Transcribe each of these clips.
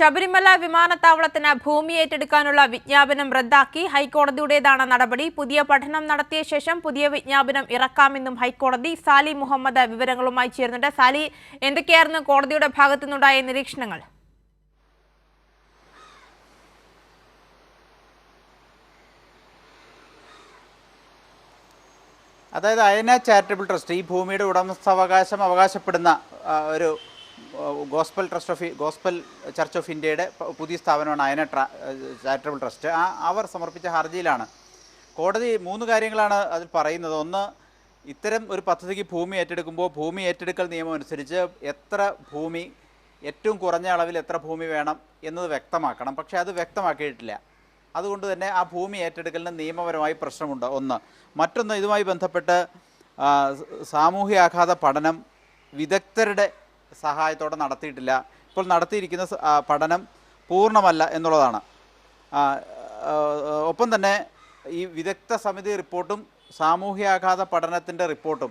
ശബരിമല വിമാനത്താവളത്തിന് ഭൂമി ഏറ്റെടുക്കാനുള്ള വിജ്ഞാപനം റദ്ദാക്കി ഹൈക്കോടതിയുടേതാണ് നടപടി. പുതിയ പഠനം നടത്തിയ ശേഷം പുതിയ വിജ്ഞാപനം ഇറക്കാമെന്നും ഹൈക്കോടതി സാലി മുഹമ്മദ് വിവരങ്ങളുമായി ചേർന്നിട്ട് സാലി എന്തൊക്കെയായിരുന്നു കോടതിയുടെ ഭാഗത്തുനിന്നുണ്ടായ നിരീക്ഷണങ്ങൾ? അതായത് അയന ചാരിറ്റബിൾ ട്രസ്റ്റ് ഈ ഭൂമിയുടെ ഉടമസ്ഥാവകാശം അവകാശപ്പെടുന്ന ഒരു gospel trust of gospel church of ഇന്ത്യയുടെ പുതിയ സ്ഥാപനമാണ് അയന ട്ര ചാരിറ്റബിൾ ട്രസ്റ്റ്. ആ അവർ സമർപ്പിച്ച ഹർജിയിലാണ്. കോടതി മൂന്ന് കാര്യങ്ങളാണ് അതിൽ പറയുന്നത്. ഒന്ന് ഇത്തരം ഒരു പദ്ധതിക്ക് ഭൂമി ഏറ്റെടുക്കുമ്പോൾ ഭൂമി ഏറ്റെടുക്കൽ നിയമം അനുസരിച്ച് എത്ര ഭൂമി ഏറ്റവും കുറഞ്ഞ അളവിൽ എത്ര ഭൂമി വേണം എന്നത് വ്യക്തമാക്കണം. പക്ഷേ അത് വ്യക്തമാക്കിയിട്ടില്ല. അതുകൊണ്ട് തന്നെ ആ ഭൂമി ഏറ്റെടുക്കലിന് നിയമപരമായി പ്രശ്നമുണ്ട്. ഒന്ന് മറ്റൊന്ന് ഇതുമായി ബന്ധപ്പെട്ട് സാമൂഹ്യാഘാത പഠനം വിദഗ്ധരുടെ സഹായത്തോടെ നടത്തിയിട്ടില്ല. ഇപ്പോൾ നടത്തിയിരിക്കുന്ന പഠനം പൂർണമല്ല എന്നുള്ളതാണ്. ഒപ്പം തന്നെ ഈ വിദഗ്ധ സമിതി റിപ്പോർട്ടും സാമൂഹ്യാഘാത പഠനത്തിന്റെ റിപ്പോർട്ടും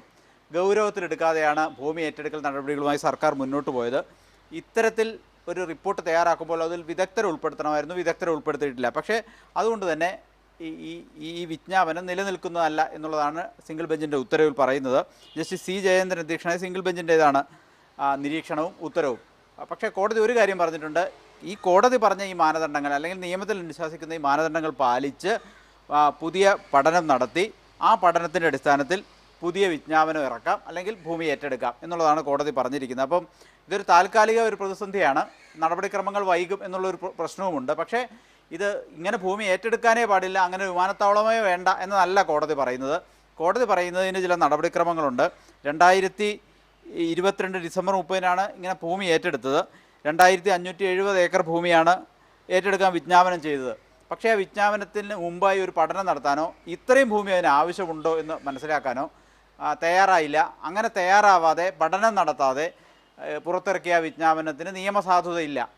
ഗൗരവത്തിലെടുക്കാതെയാണ് ഭൂമി ഏറ്റെടുക്കൽ നടപടികളുമായി സർക്കാർ മുന്നോട്ട് പോയത്. ഇത്തരത്തിൽ ഒരു റിപ്പോർട്ട് തയ്യാറാക്കുമ്പോൾ അതിൽ വിദഗ്ധരെ ഉൾപ്പെടുത്തണമായിരുന്നു. വിദഗ്ധരെ ഉൾപ്പെടുത്തിയിട്ടില്ല. പക്ഷേ അതുകൊണ്ട് തന്നെ ഈ ഈ ഈ വിജ്ഞാപനം നിലനിൽക്കുന്നതല്ല എന്നുള്ളതാണ് സിംഗിൾ ബെഞ്ചിന്റെ ഉത്തരവിൽ പറയുന്നത്. ജസ്റ്റിസ് സി ജയേന്ദ്രൻ അധ്യക്ഷനായ സിംഗിൾ ബെഞ്ചിന്റേതാണ് നിരീക്ഷണവും ഉത്തരവും. പക്ഷേ കോടതി ഒരു കാര്യം പറഞ്ഞിട്ടുണ്ട്. ഈ കോടതി പറഞ്ഞ ഈ മാനദണ്ഡങ്ങൾ അല്ലെങ്കിൽ നിയമത്തിൽ അനുശാസിക്കുന്ന ഈ മാനദണ്ഡങ്ങൾ പാലിച്ച് പുതിയ പഠനം നടത്തി ആ പഠനത്തിന്റെ അടിസ്ഥാനത്തിൽ പുതിയ വിജ്ഞാപനം ഇറക്കാം അല്ലെങ്കിൽ ഭൂമി ഏറ്റെടുക്കാം എന്നുള്ളതാണ് കോടതി പറഞ്ഞിരിക്കുന്നത്. അപ്പം ഇതൊരു താൽക്കാലിക ഒരു പ്രതിസന്ധിയാണ്. നടപടിക്രമങ്ങൾ വൈകും എന്നുള്ളൊരു പ്ര- പ്രശ്നവുമുണ്ട്. പക്ഷേ ഇത് ഇങ്ങനെ ഭൂമി ഏറ്റെടുക്കാനേ പാടില്ല അങ്ങനെ വിമാനത്താവളമേ വേണ്ട എന്നതല്ല കോടതി പറയുന്നത്. കോടതി പറയുന്നതിന് ചില നടപടിക്രമങ്ങളുണ്ട്. രണ്ടായിരത്തി ഇരുപത്തിരണ്ട് ഡിസംബർ മുപ്പതിനാണ് ഇങ്ങനെ ഭൂമി ഏറ്റെടുത്തത്. രണ്ടായിരത്തി അഞ്ഞൂറ്റി എഴുപത് ഏക്കർ ഭൂമിയാണ് ഏറ്റെടുക്കാൻ വിജ്ഞാപനം ചെയ്തത്. പക്ഷേ ആ വിജ്ഞാപനത്തിന് മുമ്പായി ഒരു പഠനം നടത്താനോ ഇത്രയും ഭൂമി അതിന് ആവശ്യമുണ്ടോ എന്ന് മനസ്സിലാക്കാനോ തയ്യാറായില്ല. അങ്ങനെ തയ്യാറാവാതെ പഠനം നടത്താതെ പുറത്തിറക്കിയ വിജ്ഞാപനത്തിന് നിയമസാധുതയില്ല.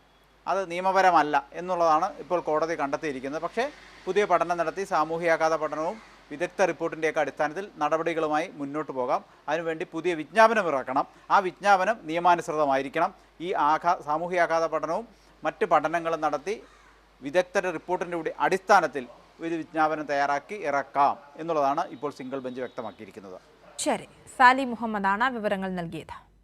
അത് നിയമപരമല്ല എന്നുള്ളതാണ് ഇപ്പോൾ കോടതി കണ്ടെത്തിയിരിക്കുന്നത്. പക്ഷേ പുതിയ പഠനം നടത്തി സാമൂഹ്യാഘാത പഠനവും വിദഗ്ധ റിപ്പോർട്ടിന്റെയൊക്കെ അടിസ്ഥാനത്തിൽ നടപടികളുമായി മുന്നോട്ട് പോകാം. അതിനുവേണ്ടി പുതിയ വിജ്ഞാപനം ഇറക്കണം. ആ വിജ്ഞാപനം നിയമാനുസൃതമായിരിക്കണം. ഈ ആഘാ സാമൂഹ്യാഘാത പഠനവും മറ്റ് പഠനങ്ങളും നടത്തി വിദഗ്ധരുടെ റിപ്പോർട്ടിന്റെ കൂടി അടിസ്ഥാനത്തിൽ ഒരു വിജ്ഞാപനം തയ്യാറാക്കി ഇറക്കാം എന്നുള്ളതാണ് ഇപ്പോൾ സിംഗിൾ ബെഞ്ച് വ്യക്തമാക്കിയിരിക്കുന്നത്. ശരി. സാലി മുഹമ്മദാണ് വിവരങ്ങൾ നൽകിയത്.